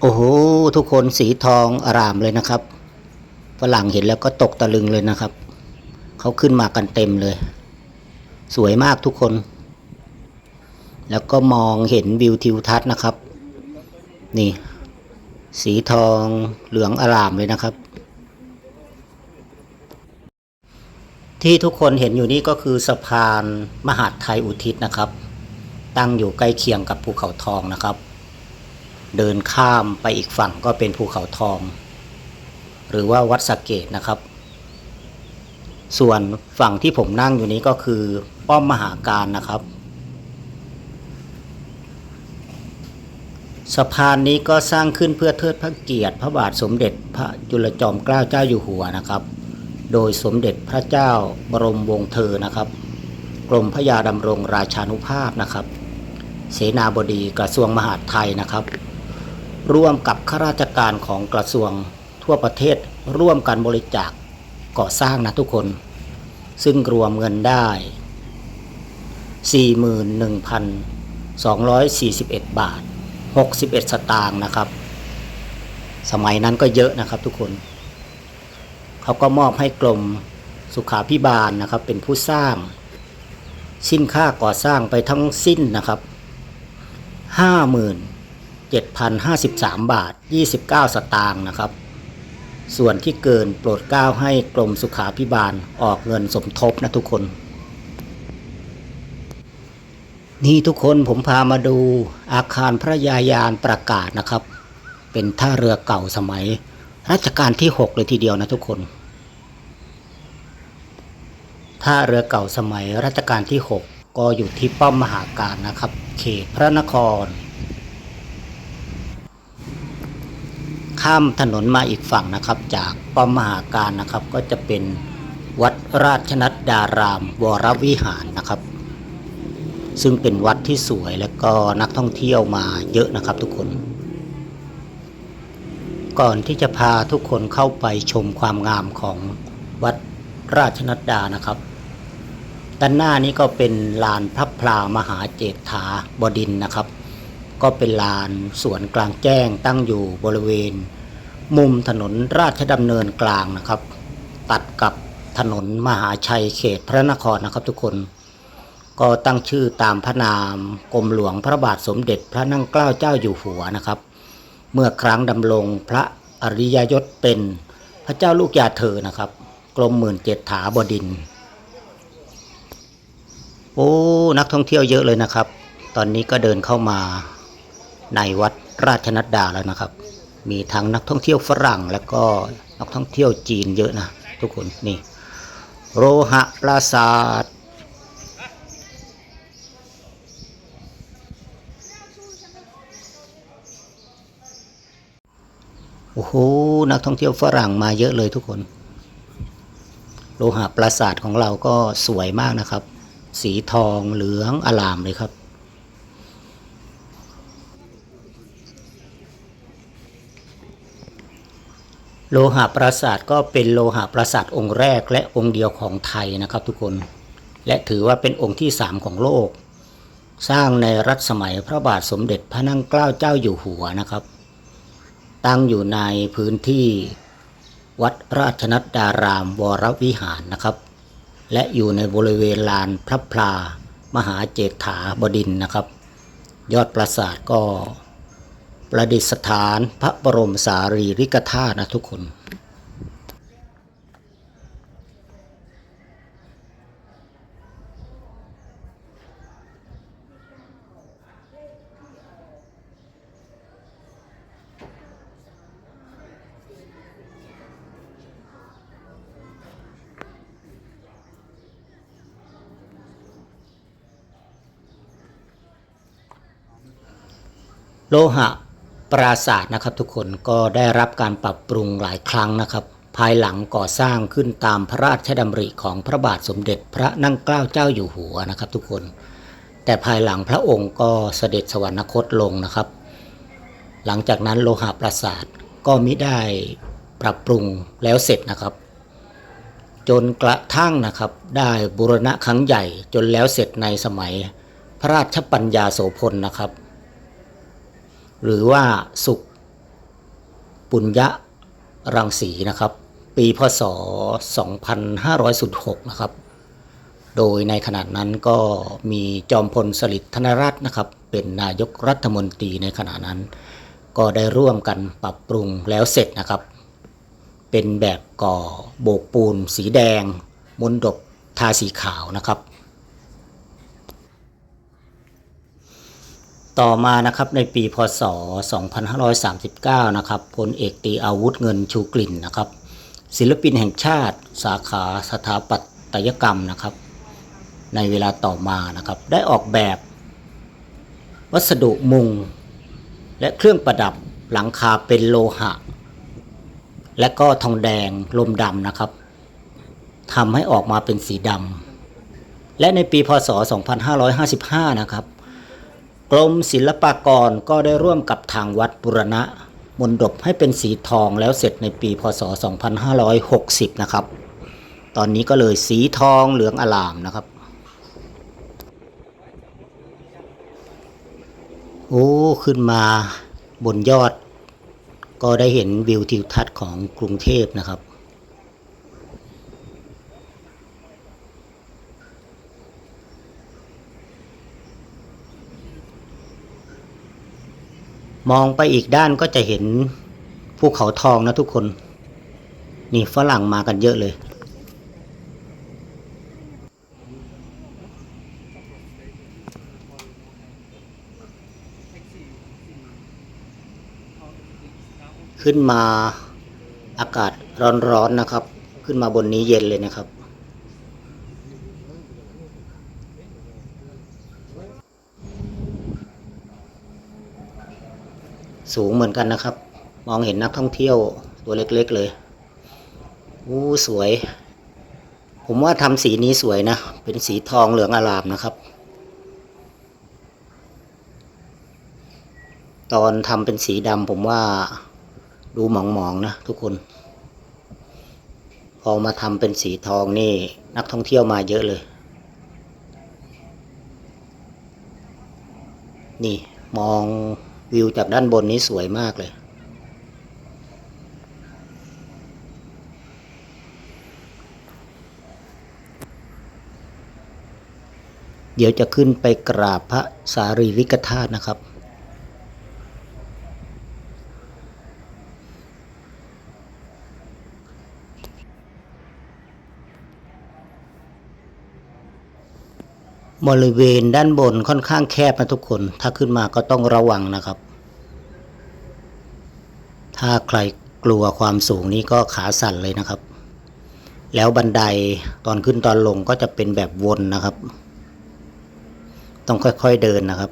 โอ้โหทุกคนสีทองอารามเลยนะครับฝรั่งเห็นแล้วก็ตกตะลึงเลยนะครับ เขาขึ้นมากันเต็มเลย สวยมากทุกคน แล้วก็มองเห็นวิวทิวทัศน์นะครับ นี่ สีทองเหลืองอารามเลยนะครับ ที่ทุกคนเห็นอยู่นี่ก็คือสะพานมหาดไทยอุทิศนะครับ ตั้งอยู่ใกล้เคียงกับภูเขาทองนะครับ เดินข้ามไปอีกฝั่งก็เป็นภูเขาทอง หรือว่าวัดสเกตนะครับ ส่วนฝั่งที่ผมนั่งอยู่นี้ก็คือป้อมมหาการนะครับ สะพานนี้ก็สร้างขึ้นเพื่อเทิดพระเกียรติ พระบาทสมเด็จพระจุลจอมเกล้าเจ้าอยู่หัวนะครับ โดยสมเด็จพระเจ้าบรมวงศ์เธอนะครับกรมพระยาดำรงราชานุภาพนะครับ เสนาบดีกระทรวงมหาดไทยนะครับ ร่วมกับข้าราชการของกระทรวงทั่วประเทศร่วมกันบริจาคก่อสร้างนะทุกคน ซึ่งรวมเงินได้ 41,241 บาท 61 สตางค์นะครับ สมัยนั้นก็เยอะนะครับทุกคน เขาก็มอบให้กรมสุขาพิบาลนะครับ เป็นผู้สร้าง สิ้นค่าก่อสร้างไปทั้งสิ้นนะครับ 50,000 7,053 บาท 29 สตางค์นะครับ ส่วนที่เกินโปรดเกล้าให้กรมสุขาพิบาลออกเงินสมทบนะทุกคน นี่ทุกคนผมพามาดูอาคารพระยายานประกาศนะครับ เป็นท่าเรือเก่าสมัย รัชกาลที่ 6 เลยทีเดียวนะทุกคน ท่าเรือเก่าสมัยรัชกาลที่ 6 ก็อยู่ที่ป้อมมหาการนะครับ เขตพระนคร ข้ามถนนมาอีกฝั่งนะครับ จากป้อมมหาการนะครับ ก็จะเป็นวัดราชนัดดารามวรวิหารนะครับ ซึ่งเป็นวัดที่สวยและก็นักท่องเที่ยวมาเยอะนะครับทุกคน ก่อนที่จะพาทุกคนเข้าไปชมความงามของวัดราชนัดดานะครับ ด้านหน้านี้ก็เป็นลานพระพลามหาเจษฐาบดินนะครับ ก็เป็นลานสวนกลางแจ้งตั้งอยู่บริเวณ มุมถนนราชดำเนินกลางนะครับ ตัดกับถนนมหาชัยเขตพระนครนะครับทุกคนก็ตั้งชื่อตามพระนามกรมหลวงพระบาทสมเด็จพระนั่งเกล้าเจ้าอยู่หัวนะครับ เมื่อครั้งดำรงพระอริยยศเป็นพระเจ้าลูกยาเธอนะครับ กรมหมื่นเจษฐาบดิน โอ้ นักท่องเที่ยวเยอะเลยนะครับ ตอนนี้ก็เดินเข้ามา ในวัดราชนัดดาแล้วนะครับ มีทั้งนักท่องเที่ยวฝรั่ง แล้วก็นักท่องเที่ยวจีนเยอะนะทุกคนนี่โรหะปราสาทโอ้โหนักท่องเที่ยวฝรั่งมาเยอะเลยทุกคน โลหะปราสาทของเราก็สวยมากนะครับ สีทองเหลืองอลามเลยครับ โลหะปราสาทก็เป็นโลหะปราสาทองค์แรกและองค์เดียวของไทยนะครับทุกคน และถือว่าเป็นองค์ที่สามของโลก สร้างในรัชสมัยพระบาทสมเด็จพระนั่งเกล้าเจ้าอยู่หัวนะครับ ตั้งอยู่ในพื้นที่วัดราชนัดดารามวรวิหารนะครับ และอยู่ในบริเวณลานพระพลามหาเจษฐาบดินนะครับ ยอดปราสาทก็ ประดิษฐานพระบรมสารีริกธาตุนะทุกคนโลหะ ปราสาทนะครับทุกคนก็ได้รับการปรับปรุงหลายครั้งนะครับ ภายหลังก่อสร้างขึ้นตามพระราชดำริของพระบาทสมเด็จพระนั่งเกล้าเจ้าอยู่หัวนะครับ ทุกคน แต่ภายหลังพระองค์ก็เสด็จสวรรคตลงนะครับ หลังจากนั้นโลหะปราสาทก็มิได้ปรับปรุงแล้วเสร็จนะครับ จนกระทั่งนะครับได้บูรณะครั้งใหญ่จนแล้วเสร็จในสมัยพระราชปัญญาโสพลนะครับ หรือว่าสุขปุญญรังสีนะครับ ปีพศ 2516นะครับ โดยในขณะนั้นก็มีจอมพลสฤษดิ์ธนรัตน์นะครับ เป็นนายกรัฐมนตรีในขณะนั้น ก็ได้ร่วมกันปรับปรุงแล้วเสร็จนะครับ เป็นแบบก่อโบกปูนสีแดงมนดบทาสีขาวนะครับ ต่อมานะครับในปีพศ 2539 นะครับพลเอกตีอาวุธเงินชูกลิ่นนะครับ ศิลปินแห่งชาติ สาขาสถาปัตยกรรมนะครับ ในเวลาต่อมานะครับ ได้ออกแบบ วัสดุมุง และเครื่องประดับหลังคาเป็นโลหะ และก็ทองแดงลมดำนะครับทำให้ออกมาเป็นสีดำและในปีพศ 2555 นะครับ กรมศิลปากรก็ได้ร่วมกับทางวัดบุรณะมนดบให้เป็นสีทองแล้วเสร็จในปีพศ 2560 นะครับ ตอนนี้ก็เลยสีทองเหลืองอลามนะครับ โอ้ขึ้นมาบนยอด ก็ได้เห็นวิวทิวทัศน์ของกรุงเทพนะครับ มองไปอีกด้านก็จะเห็นภูเขาทองนะทุกคน นี่ฝรั่งมากันเยอะเลย ขึ้นมาอากาศร้อนๆนะครับ ขึ้นมาบนนี้เย็นเลยนะครับ สูงเหมือนกันนะครับ มองเห็นนักท่องเที่ยวตัวเล็ก ๆ เลยอู้สวย ผมว่าทำสีนี้สวยนะ เป็นสีทองเหลืองอลามนะครับ ตอนทำเป็นสีดำผมว่าดูหมองๆนะทุกคน พอมาทำเป็นสีทองนี่ นักท่องเที่ยวมาเยอะเลย นี่มอง วิวจากด้านบนนี้สวยมากเลยเดี๋ยวจะขึ้นไปกราบพระสารีริกธาตุนะครับ บริเวณด้านบนค่อนข้างแคบนะทุกคน ถ้าขึ้นมาก็ต้องระวังนะครับ ถ้าใครกลัวความสูงนี้ก็ขาสั่นเลยนะครับ แล้วบันไดตอนขึ้นตอนลงก็จะเป็นแบบวนนะครับ ต้องค่อยๆเดินนะครับ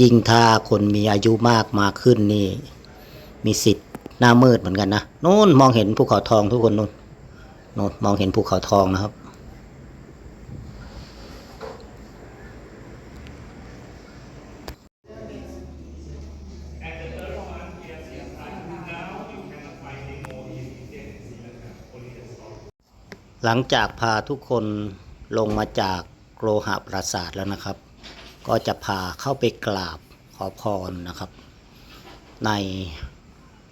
ยิ่งถ้าคนมีอายุมากมาขึ้นนี่ มีสิทธิ์หน้ามืดเหมือนกันนะนู่นมองเห็นภูเขาทองทุกคนนู่นนู่นมองเห็นภูเขาทองนะครับ หลังจากพาทุกคนลงมาจากโลหะปราสาทแล้วนะครับ ก็จะพาเข้าไปกราบขอพรนะครับ ใน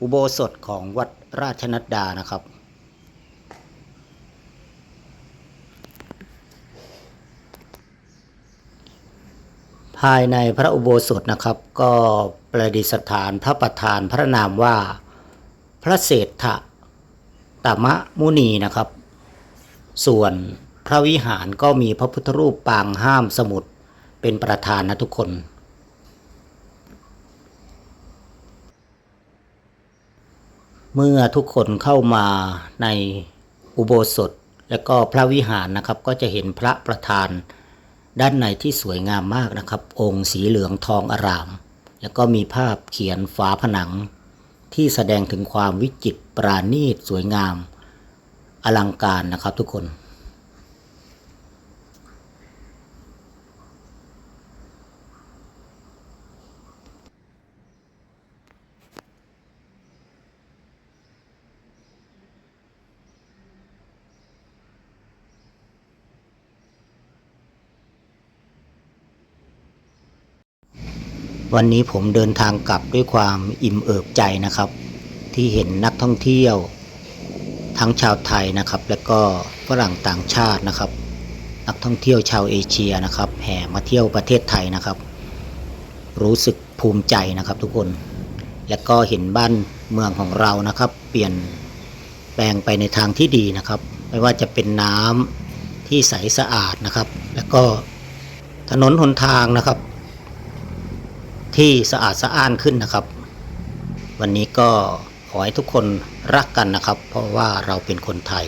อุโบสถของวัดราชนัดดานะครับ ภายในพระอุโบสถนะครับ ก็ประดิษฐานพระประธานพระนามว่าพระเศรษฐตมะมุนีนะครับ ส่วนพระวิหารก็มีพระพุทธรูปปางห้ามสมุดเป็นประธานนะทุกคน เมื่อทุกคนเข้ามาในอุโบสถและก็พระวิหารนะครับ ก็จะเห็นพระประธานด้านในที่สวยงามมากนะครับ องค์สีเหลืองทองอาราม แล้วก็มีภาพเขียนฝาผนัง ที่แสดงถึงความวิจิตรปราณีตสวยงาม อลังการนะครับทุกคน วันนี้ผมเดินทางกลับด้วยความอิ่มเอิบใจนะครับ ที่เห็นนักท่องเที่ยว ทั้งชาวไทยนะครับ และก็ฝรั่งต่างชาตินะครับ นักท่องเที่ยวชาวเอเชียนะครับ แห่มาเที่ยวประเทศไทยนะครับ รู้สึกภูมิใจนะครับทุกคน และก็เห็นบ้านเมืองของเรานะครับ เปลี่ยนแปลงไปในทางที่ดีนะครับ ไม่ว่าจะเป็นน้ำที่ใสสะอาดนะครับ แล้วก็ถนนหนทางนะครับ ที่สะอาดสะอ้านขึ้นนะครับ วันนี้ก็ อให้ทุกคนรักกันนะครับ เพราะว่าเราเป็นคนไทย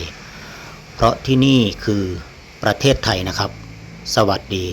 เพราะที่นี่คือประเทศไทยนะครับ สวัสดี